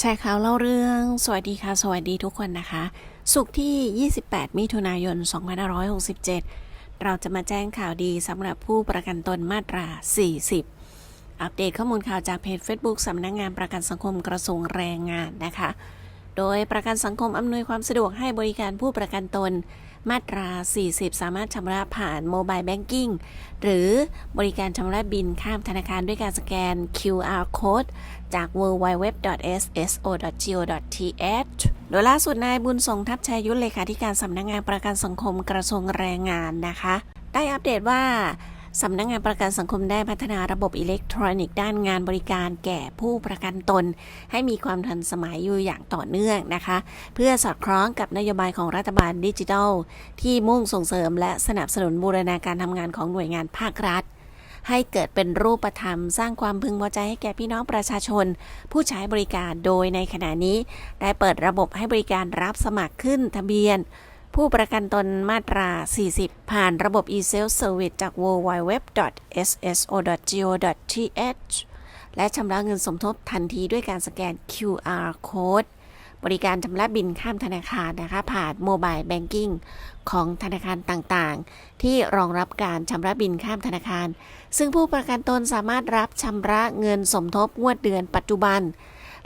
แชร์ข่าวเล่าเรื่อง สวัสดีค่ะ สวัสดีทุกคนนะคะ สุขที่ 28 มิถุนายน 2567 เราจะมาแจ้งข่าวดีสำหรับผู้ประกันตนมาตรา 40 อัปเดตข้อมูลข่าวจากเพจ Facebook สำนักงงานประกันสังคมกระทรวงแรงงานนะคะ โดยประกันสังคมอำนวยความสะดวกให้บริการผู้ประกันตน มาตรา 40 สามารถชำระผ่านโมบายแบงกิ้งหรือบริการชำระบินข้ามธนาคารด้วยการสแกน QR code จาก www.sso.go.th โดยล่าสุดนายบุญทรงทัพชัยยุทธเลขาธิการสำนักงานประกันสังคมกระทรวงแรงงานนะคะ ได้อัปเดตว่า สำนักงานประกันสังคมได้พัฒนาระบบอิเล็กทรอนิกส์ด้านงานบริการแก่ผู้ประกันตน ให้มีความทันสมัยอยู่อย่างต่อเนื่องนะคะ เพื่อสอดคล้องกับนโยบายของรัฐบาลดิจิทัล ที่มุ่งส่งเสริมและสนับสนุนบูรณาการทำงานของหน่วยงานภาครัฐ ให้เกิดเป็นรูปธรรม สร้างความพึงพอใจให้แก่พี่น้องประชาชน ผู้ใช้บริการโดยในขณะนี้ ได้เปิดระบบให้บริการรับสมัครขึ้นทะเบียน ผู้ประกันตนมาตรา 40 ผ่านระบบ e-self service จาก www.sso.go.th และชำระเงินสมทบทันทีด้วยการสแกน QR code บริการชำระบินข้ามธนาคารนะคะผ่านโมบายแบงกิ้งของธนาคารต่างๆ ที่รองรับการชำระบินข้ามธนาคาร ซึ่งผู้ประกันตนสามารถรับชำระเงินสมทบงวดเดือนปัจจุบัน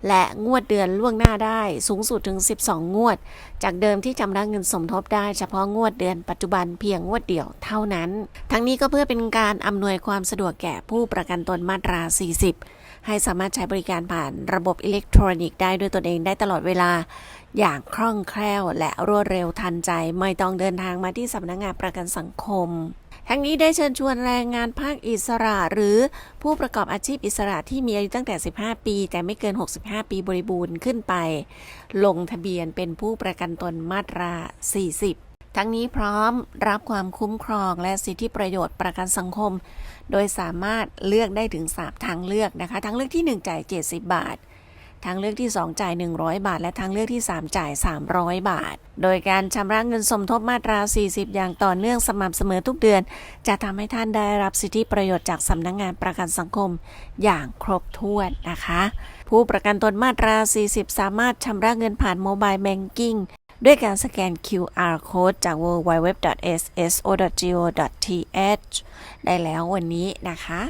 และงวดเดือนล่วงหน้าได้สูงสุดถึง 12 งวด จากเดิมที่ชำระเงินสมทบได้เฉพาะงวดเดือนปัจจุบันเพียงงวดเดียวเท่านั้น ทั้งนี้ก็เพื่อเป็นการอำนวยความสะดวกแก่ผู้ประกันตนมาตรา 40 ให้สามารถใช้บริการผ่านระบบอิเล็กทรอนิกส์ได้ด้วยตนเองได้ตลอดเวลาอย่างคล่องแคล่วและรวดเร็วทันใจ ไม่ต้องเดินทางมาที่สำนักงานประกันสังคม ทั้งนี้ได้เชิญชวนแรงงานภาคอิสระ หรือผู้ประกอบอาชีพอิสระที่มีอายุตั้งแต่ 15 ปี แต่ไม่เกิน 65 ปีบริบูรณ์ขึ้นไป ลงทะเบียนเป็นผู้ประกันตนมาตรา 40 ทั้งนี้พร้อมรับความคุ้มครองและสิทธิประโยชน์ประกันสังคม โดยสามารถเลือกได้ถึง 3 ทางเลือกนะคะ ทางเลือกที่ 1 จ่าย 70 บาท ทางเลือกที่ 2 จ่าย 100 บาท และทางเลือกที่ 3 จ่าย 300 บาท โดยการชำระเงินสมทบมาตรา 40 อย่างต่อเนื่องสม่ำเสมอทุกเดือน จะทำให้ท่านได้รับสิทธิประโยชน์จากสำนักงงานประกันสังคมอย่างครบถ้วนนะคะ ผู้ประกันตนมาตรา 40 สามารถชำระเงินผ่านโมบายแบงกิ้ง ด้วยการสแกน QR code จาก www.sso.go.th ได้แล้ววันนี้นะคะ